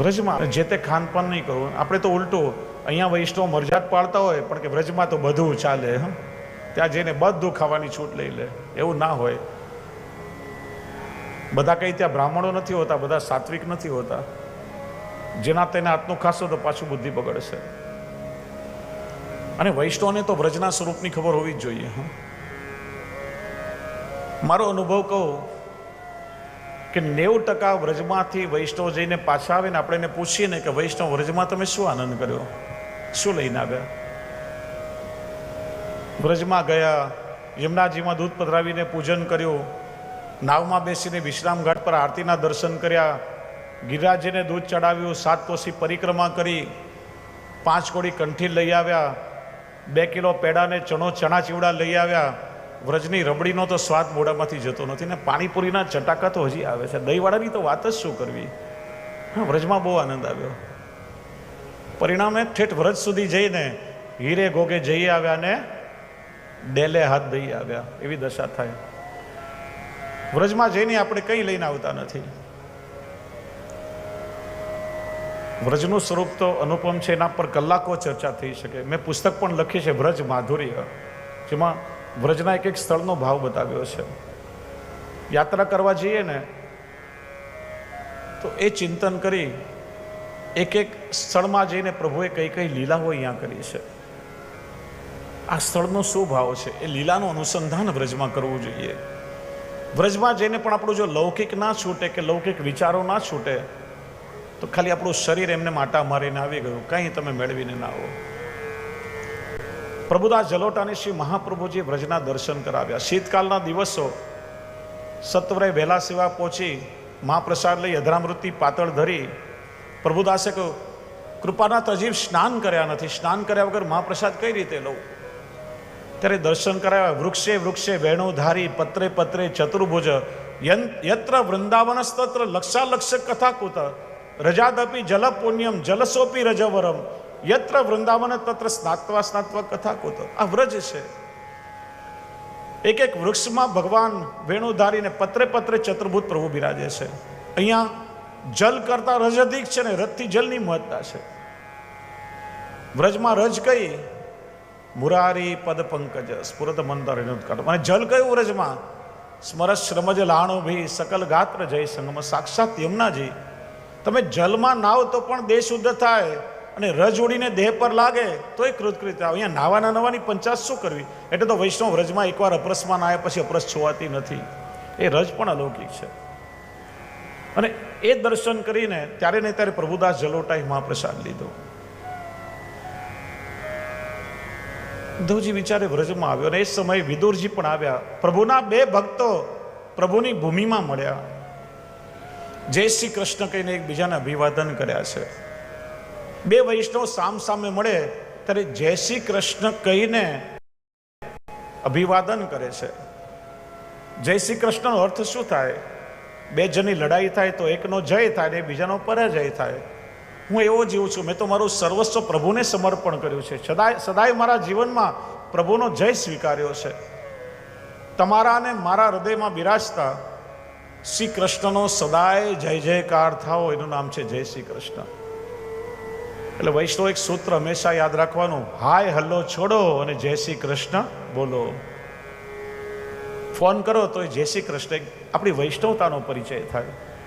વ્રજમાં જે તે ખાનપાન નહીં કરવું. આપણે તો ઉલટું અહીંયા વૈષ્ણવ મરજાત પાડતા હોય, પણ કે વ્રજમાં તો બધું ચાલે, હં? ત્યાં જઈને બધું ખાવાની છૂટ લઈ લે. એવું ના હોય. બધા કંઈ ત્યાં બ્રાહ્મણો નથી હોતા, બધા સાત્વિક નથી હોતા. જેના તેને આત્મનું ખાશો તો પાછું બુદ્ધિ બગડશે. અને વૈષ્ણવને તો વ્રજના સ્વરૂપની ખબર હોવી જ જોઈએ મારો અનુભવ કહું કે નેવું ટકા વ્રજમાંથી વૈષ્ણવ જઈને પાછા આવીને આપણે એને પૂછીએ ને કે વૈષ્ણવ વ્રજમાં તમે શું આનંદ કર્યો? શું લઈને આવ્યા? વ્રજમાં ગયા, યમુનાજીમાં દૂધ પધરાવીને પૂજન કર્યું, નાવમાં બેસીને વિશ્રામ ઘાટ પર આરતીના દર્શન કર્યા ગિરિરાજીને દૂધ ચડાવ્યું, સાત કોસી પરિક્રમા કરી, પાંચ કોડી કંઠી લઈ આવ્યા, બે કિલો પેડાને ચણો ચણા ચીવડા લઈ આવ્યા વ્રજની રબડીનો તો સ્વાદ મોઢામાંથી જતો નથી ને પાણીપુરીના ચટાકા તો હજી આવે છે. દહીંવાળાની તો વાત જ શું કરવી? હા, વ્રજમાં બહુ આનંદ આવ્યો. પરિણામે ઠેઠ વ્રજ સુધી જઈને હીરે ગોગે જઈ આવ્યા ને ડેલે હાથ દઈ આવ્યા. એવી દશા થાય. વ્રજમાં જઈને આપણે કંઈ લઈને આવતા નથી. વ્રજનું સ્વરૂપ તો અનુપમ છે, એના પર કલાકો ચર્ચા થઈ શકે. મેં પુસ્તક પણ લખી છે, વ્રજ માધુર્ય. જેમાં વ્રજના એક એક સ્થળનો ભાવ બતાવ્યો છે. યાત્રા કરવા જઈએ ને, તો એ ચિંતન કરી એક એક સ્થળમાં જઈને પ્રભુએ કઈ કઈ લીલાઓ અહીંયા કરી છે. આ સ્થળનો શું ભાવ છે? એ લીલાનું અનુસંધાન વ્રજમાં કરવું જોઈએ. વ્રજમાં જઈને પણ આપણું જો લૌકિક ના છૂટે કે લૌકિક વિચારો ના છૂટે, તો ખાલી આપણું શરીર એમને માટા મારીને આવી ગયું. કંઈ તમે મેળવીને ના આવો. પ્રભુદાસ જલોટાને શ્રી મહાપ્રભુજી વ્રજના દર્શન કરાવ્યા. શીતકાલના દિવસો સત્વરે વહેલા સેવા પહોંચી મહાપ્રસાદ લઈ અધરામૃતિ પાતળ ધરી પ્રભુદાસે કહ્યું કૃપાના હજી સ્નાન કર્યા નથી. સ્નાન કર્યા વગર મહાપ્રસાદ કઈ રીતે લઉં? ત્યારે દર્શન કરાવ્યા. વૃક્ષે વૃક્ષે વેણુધારી પત્રે પત્રે ચતુર્ભુજ યત્ર વૃંદાવનસ્તત્ર લક્ષાલક્ષ કથાકુત રજાદપી જલ પુણ્યમ જલસોપી રજવરમ યત્ર વૃંદાવન તત્ર સ્નાત્વા સ્નાત્વા કોતો. આ વ્રજ છે. એક એક વૃક્ષમાં ભગવાન વેણુધારીને પત્રે પત્રે ચતુર્ભુજ પ્રભુ બિરાજે છે. અહીંયા જલ કરતા રજ અધિક છે ને રજથી જલની મહત્તા છે. વ્રજમાં રજ કઈ? મુરારી પદ પંકજ સ્ફુરત મંદર અને જલ કયું વ્રજમાં? સ્મરસ શ્રમજ લાણો ભી સકલ ગાત્ર જય સંગમ. સાક્ષાત યમુનાજી, તમે જલમાં નાવ તો પણ દેશ શુદ્ધ થાય. અને રજ ઉડીને દેહ પર લાગે, તોય કૃતકૃત્ય. આવે. અહીંયા નાવાના નવાની પંચાસ શું કરવી? એટલે તો વૈષ્ણવ રજમાં એકવાર અપરસમાં આવ્યા પછી અપરસ છોવાતી નથી. એ રજ પણ અલૌકિક છે. અને એ દર્શન કરીને ત્યારે ને ત્યારે પ્રભુદાસ જલોટાએ મહાપ્રસાદ લીધો. ઉદ્ધવજી વિચારે વ્રજમાં આવ્યો અને એ સમયે વિદુરજી પણ આવ્યા. પ્રભુના બે ભક્તો પ્રભુની ભૂમિમાં મળ્યા. જય શ્રી કૃષ્ણ કહીને એકબીજાને અભિવાદન કર્યા છે. બે વૈષ્ણવ સામ સામે મળે, ત્યારે જય શ્રી કૃષ્ણ કહીને અભિવાદન કરે છે. જય શ્રી કૃષ્ણનો અર્થ શું થાય? બે જણની લડાઈ થાય તો એકનો જય થાય ને બીજાનો પરાજય થાય. હું એવો જીવું છું, મેં તો મારું સર્વસ્વ પ્રભુને સમર્પણ કર્યું છે. સદાય સદાય મારા જીવનમાં પ્રભુનો જય સ્વીકાર્યો છે. તમારા અને મારા હૃદયમાં બિરાજતા શ્રી કૃષ્ણનો સદાય જય જયકાર થાઓ, એનું નામ છે જય શ્રી કૃષ્ણ. એટલે વૈષ્ણવ સૂત્ર હંમેશા યાદ રાખવાનું. હાય, હલ્લો, છોડો અને જય શ્રી કૃષ્ણ બોલો. ફોન કરો તો જય શ્રી કૃષ્ણ. આપણી વૈષ્ણવતાનો પરિચય થાય.